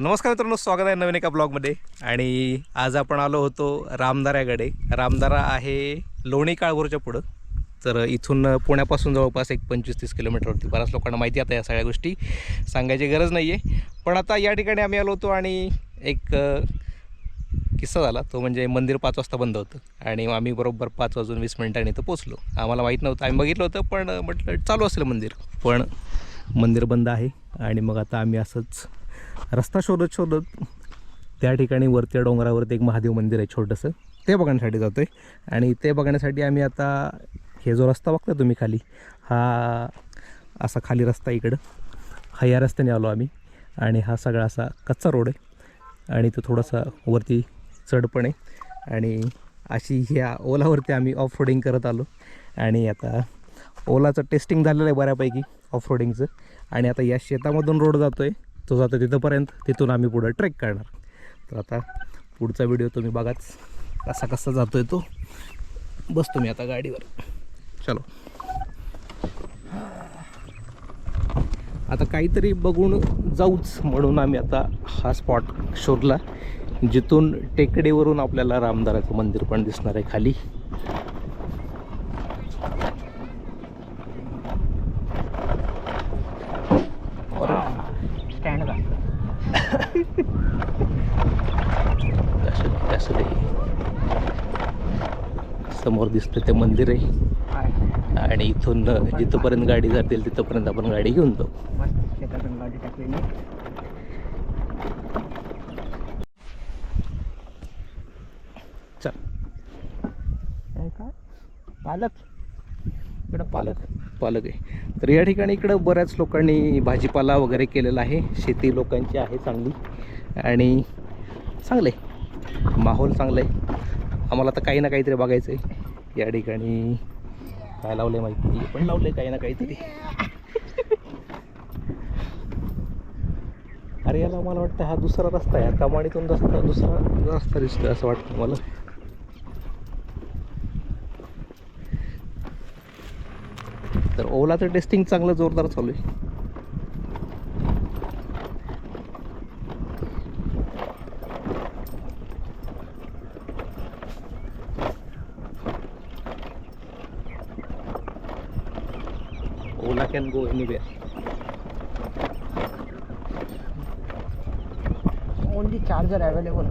तर नमस्कार मित्रांनो स्वागत आहे नवीन एका ब्लॉगमध्ये. आणि आज आपण आलो होतो रामदाऱ्याकडे. रामदारा आहे लोणी काळभोरच्या पुढं. तर इथून पुण्यापासून जवळपास एक पंचवीस तीस किलोमीटरवरती. बऱ्याच लोकांना माहिती आता या सगळ्या गोष्टी. सांगायची गरज नाही आहे पण आता या ठिकाणी आम्ही आलो होतो आणि एक किस्सा झाला. तो म्हणजे मंदिर पाच वाजता बंद होतं. आणि आम्ही बरोबर पाच वाजून वीस मिनिटांनी इथं पोचलो आम्हाला माहीत नव्हतं. आम्ही बघितलं होतं पण म्हटलं चालू असेल मंदिर. पण मंदिर बंद आहे. आणि मग आता आम्ही असंच रस्ता शोधत शोधत त्या ठिकाणी वरती डोंगरावरती एक महादेव मंदिर आहे छोटंसं. ते बघण्यासाठी जातो आहे आणि ते बघण्यासाठी आम्ही आता हे जो रस्ता बघता तुम्ही खाली हा असा खाली रस्ता इकडं. हा या रस्त्याने आलो आम्ही. आणि हा सगळा असा कच्चा रोड आहे. आणि तो थोडासा वरती चढ पण आहे. आणि अशी ह्या ओलावरती आम्ही ऑफ रोडिंग करत आलो. आणि आता ओलाचं टेस्टिंग झालेलं आहे बऱ्यापैकी ऑफ रोडिंगचं आणि आता या शेतामधून रोड जातो आहे तो जातो तिथंपर्यंत तिथून आम्ही पुढं ट्रेक करणार. तर आता पुढचा व्हिडिओ तुम्ही बघाच कसा कसा जातो आहे तो. बसतो मी आता गाडीवर. चलो. आता काहीतरी बघून जाऊच म्हणून आम्ही आता हा स्पॉट शोधला जिथून टेकडीवरून आपल्याला रामदाराचं मंदिर पण दिसणार आहे खाली स्टँड का असं दे, असं दे. समोर दिसतं ते मंदिर आहे. आणि इथून जिथपर्यंत गाडी जातील तिथपर्यंत आपण गाडी घेऊन जाऊ. चल. पालक. इकडं पालक. पालक. आहे. तर या ठिकाणी इकडं बऱ्याच लोकांनी भाजीपाला वगैरे केलेला आहे. शेती लोकांची आहे चांगली. आणि चांगलं आहे माहोल चांगलं आहे आम्हाला तर काही ना काहीतरी बघायचं आहे या ठिकाणी काय लावले माहिती नाही. पण लावले काही ना काहीतरी. अरे याला मला वाटतं हा दुसरा रस्ता आहे. कमाणीतून रस्ता दुसरा रस्ता दिसतोय असं वाटतं मला. तर ओलाचं टेस्टिंग चांगलं जोरदार चालू आहे. Go anywhere only charger available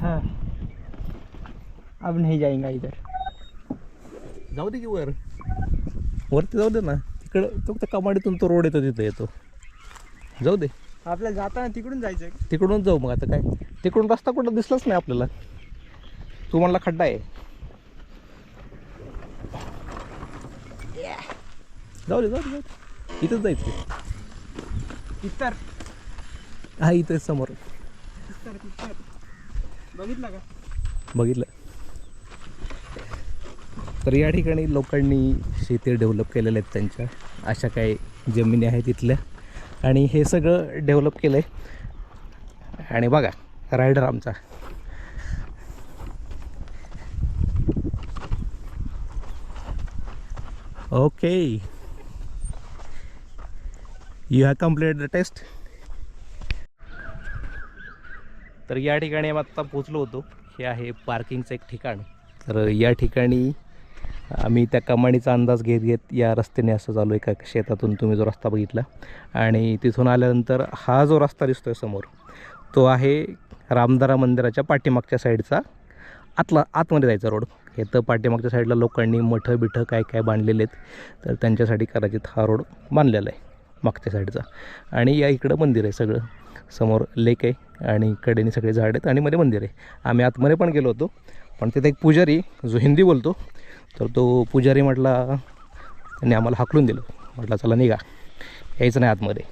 हाँ। अब नहीं जाएगा इधर। जाऊ दे की वर. वरती जाऊ दे ना. तिकडं तो त्या कमाडीतून तो रोड येतो तिथं येतो. जाऊ दे. आपल्याला जाताना तिकडून जायचं तिकडून जाऊ मग आता काय? तिकडून रस्ता कुठं दिसलाच नाही आपल्याला. तू म्हणला खड्डा आहे. जाऊ दे जाऊ दे जाऊ दे. इथंच जायचं तितर हा इथं समोर. बघितलं का? बघितलं. तर या ठिकाणी लोकांनी शेती डेव्हलप केलेल्या आहेत त्यांच्या. अशा काही जमिनी आहेत तिथल्या आणि हे सगळं डेव्हलप केलं आहे आणि बघा रायडर आमचा. Okay you have complete the test तर या ठिकाणी आम्ही आत्ता पोचलो होतो. हे आहे पार्किंगचं एक ठिकाण. तर या ठिकाणी आम्ही त्या कमानीचा अंदाज घेत घेत या रस्त्याने असं चालू एका शेतातून तुम्ही जो रस्ता बघितला आणि तिथून आल्यानंतर हा जो रस्ता दिसतो आहे समोर तो आहे रामदारा मंदिराच्या पाठीमागच्या साईडचा आतला आतमध्ये जायचा रोड. हे तर पाठीमागच्या साईडला लोकांनी मठं बिठं काय काय बांधलेले आहेत तर त्यांच्यासाठी कदाचित हा रोड बांधलेला आहे मागच्या साईडचा. आणि या इकडं मंदिर आहे सगळं. समोर लेक आहे आणि कडेने सगळे झाड आहेत आणि मध्ये मंदिर आहे. आम्ही आतमध्ये पण गेलो होतो पण तिथे एक पुजारी जो हिंदी बोलतो तर तो पुजारी म्हटला त्यांनी आम्हाला हाकलून दिलं. म्हटलं चला निघा. यायचं नाही आतमध्ये.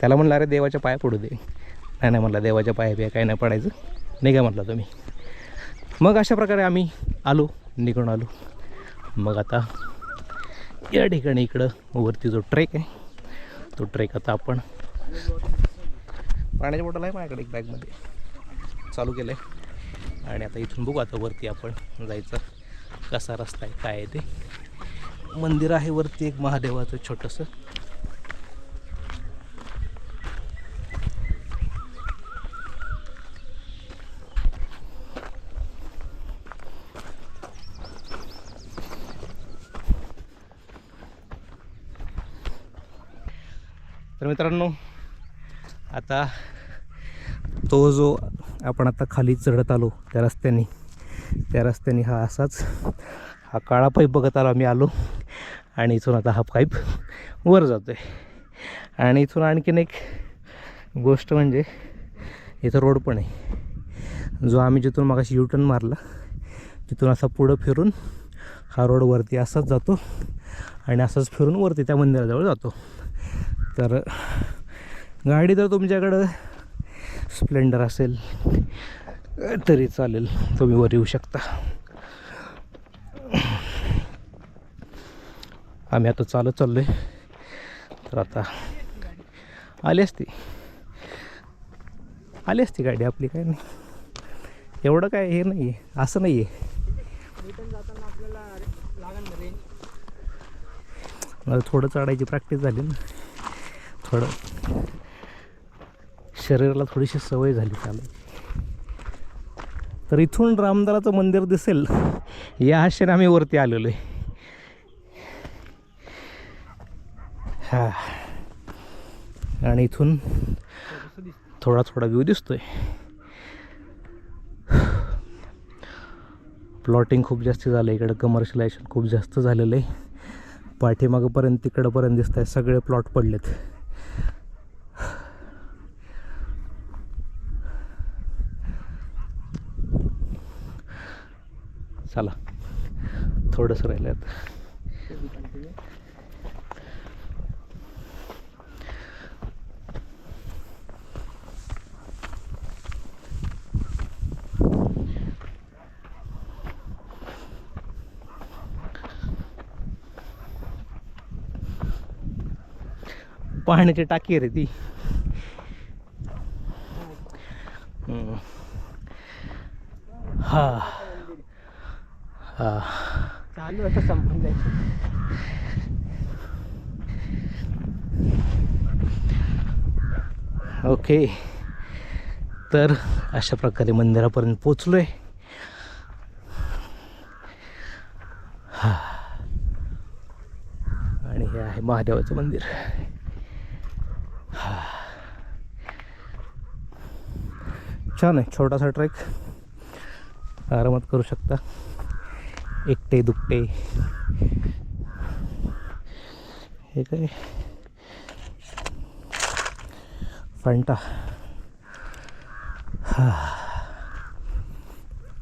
त्याला म्हणलं अरे देवाच्या पाया पडू दे. नाही नाही म्हटलं देवाच्या पाया बिया काही नाही पडायचं. निघा म्हटलं तुम्ही. मग अशा प्रकारे आम्ही आलो निघून आलो. मग आता या ठिकाणी इकडं वरती जो ट्रेक आहे तो ट्रेक आता आपण पाण्याची बॉटल आहे माझ्याकडे एक बॅगमध्ये. चालू केलं आहे आणि आता इथून बघू आता वरती आपण जायचं. कसा रस्ता आहे काय आहे ते. मंदिर आहे वरती एक महादेवाचं छोटंसं. तर मित्रांनो आता तो जो आपण आता खाली चढत आलो त्या रस्त्याने त्या रस्त्याने हा असाच हा काळा पाईप बघत आलो आम्ही आलो. आणि इथून आता हा पाईप वर जातो आहे आणि इथून आणखीन एक गोष्ट म्हणजे इथं रोड पण आहे. जो आम्ही जिथून मागाशी युटर्न मारला तिथून असा पुढं फिरून हा रोड वरती असाच जातो आणि असाच फिरून वरती त्या मंदिराजवळ जातो. तर गाडी जर तुमच्याकडं स्प्लेंडर असेल तरी चालेल तुम्ही वर येऊ शकता. आम्ही आता चालत चाललो आहे तर आता आली असती. आली असती गाडी आपली काय नाही. एवढं काय हे नाही आहे असं नाही आहे थोडं चढायची प्रॅक्टिस झाली ना. थोडं शरीराला थोडीशी सवय झाली चालायची तर इथून रामदाराचं मंदिर दिसेल. या आशेने आम्ही वरती आलेलो आहे हा. आणि इथून थोडा थोडा व्ह्यू दिसतोय. प्लॉटिंग खूप जास्त झालं आहे इकडं कमर्शियलायझेशन खूप जास्त झालेलं आहे पाठीमागंपर्यंत तिकडंपर्यंत दिसत आहे सगळे प्लॉट पडलेत. चला. थोडंसं राहिल्यात पाण्याची टाकी आहे रे ती हम्म. हा हा चालू आता संपून जायचं. ओके. तर अशा प्रकारे मंदिरापर्यंत पोचलो आहे आणि हे आहे महादेवाचं मंदिर. हा. छान आहे छोटासा ट्रेक. आरामात करू शकता. एकटे दुपटे. हे काय? फंटा हा.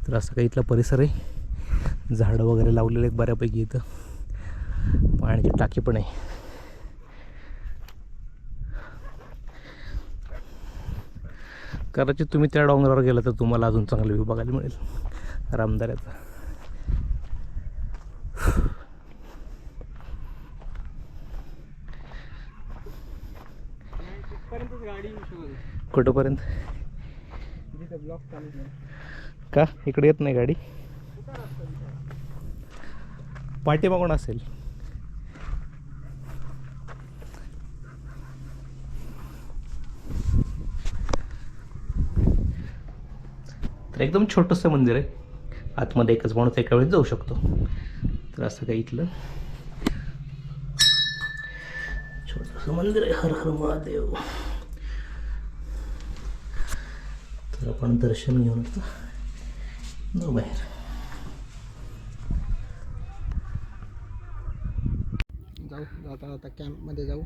तर असं काही इथला परिसर आहे. झाडं वगैरे लावलेले आहेत बऱ्यापैकी इथं. पाण्याची टाकी पण आहे. कदाचित तुम्ही त्या डोंगरावर गेला तर तुम्हाला अजून चांगला व्ह्यू बघायला मिळेल. रामदाऱ्याचा तिथपर्यंतच गाडी येऊ शकत का? इकडे येत नाही गाडी? पाठीमागून असेल. तर एकदम छोटंसं मंदिर आहे. आतमध्ये एकच माणूस एका वेळेस जाऊ शकतो. तर असं काही इथलं? छोटंसं मंदिर आहे. हर हर महादेव. तर आपण दर्शन घेऊन जाऊ बाहेर. जाऊ जाता जाता कॅम्पमध्ये जाऊ.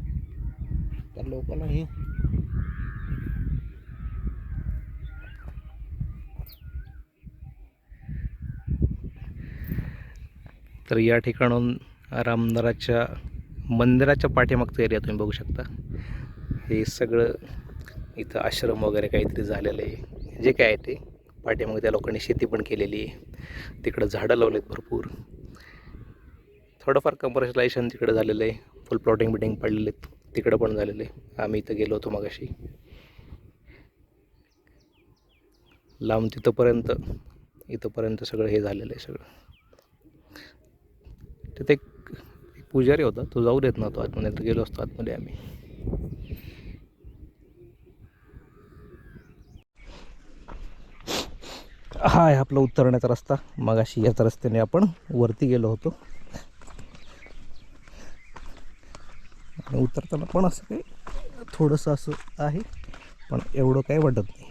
तर लोकल आहे तर या ठिकाणून रामदाराच्या मंदिराच्या पाठीमागचा एरिया तुम्ही बघू शकता. हे सगळं इथं आश्रम वगैरे काहीतरी झालेलं आहे. जे काय आहे ते. पाठीमागे त्या लोकांनी शेती पण केलेली आहे. तिकडं झाडं लावलेत भरपूर. थोडंफार कमर्शियलायझेशन तिकडं झालेलं आहे. फुल प्लॉटिंग बिटिंग पडलेले आहेत. तिकडं पण झालेलं आहे. आम्ही इथं गेलो होतो मगाशी. लांब तिथंपर्यंत इथंपर्यंत सगळं हे झालेलं आहे सगळं. तिथे एक एक पुजारी होता. तो जाऊ देत नव्हतो. आतमध्ये तर गेलो असतो आतमध्ये आम्ही. हा आहे आपला उतरण्याचा रस्ता. मग अशी याच रस्त्याने आपण वरती गेलो होतो. आणि उतरताना पण असं काही थोडंसं असं आहे पण एवढं काही वाटत नाही.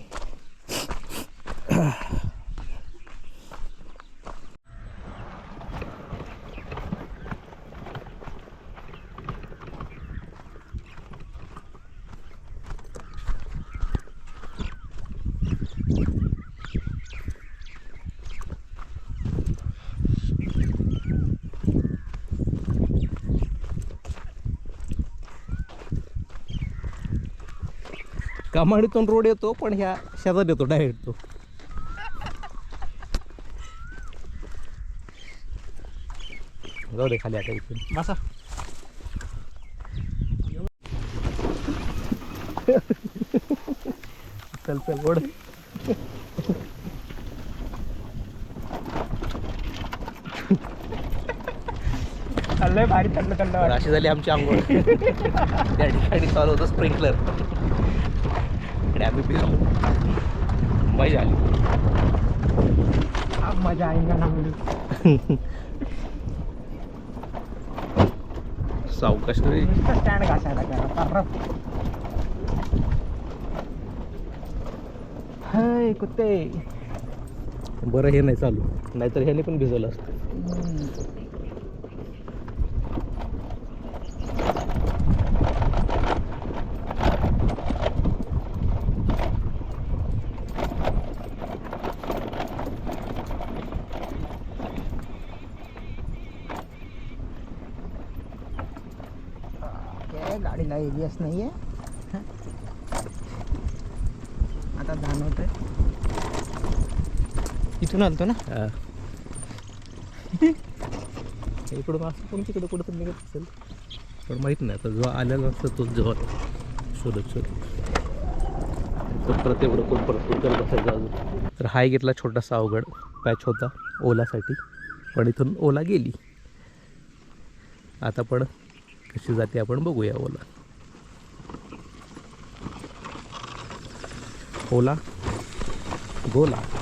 कमाडीतून रोड येतो पण ह्या शेजार येतो डायरेक्ट तो. जाऊ दे खाली आता इथून. बसा. चल चल ओढ. चाललंय भारी थंड थंड तर अशी झाली आमची आंघोळ. त्या ठिकाणी चालू होतं स्प्रिंकलर. आणि आम्ही भिजलो मजा आली. मजा आएगा ना मुली सावकाश स्टँड घासायला करा हाय कुत्ते. बरं हे नाही चालू. नाहीतर ह्याने पण भिजवलं असतं. काय गाडीला एरियस नाही आहे आता जाणवत आहे इथून आलतो ना. इकडून असं पण तिकडं कुठं तर निघत असेल. पण माहीत नाही आता जो आलेला असतो तोच जवळ. शोधत शोधत. कोण परत एवढं कोण परत कोण करत बसायचं अजून? तर हाय घेतला छोटासा अवघड पॅच होता ओलासाठी. पण इथून ओला गेली. आता पण कशी जाते आपण बघूया ओला ओला. गोला.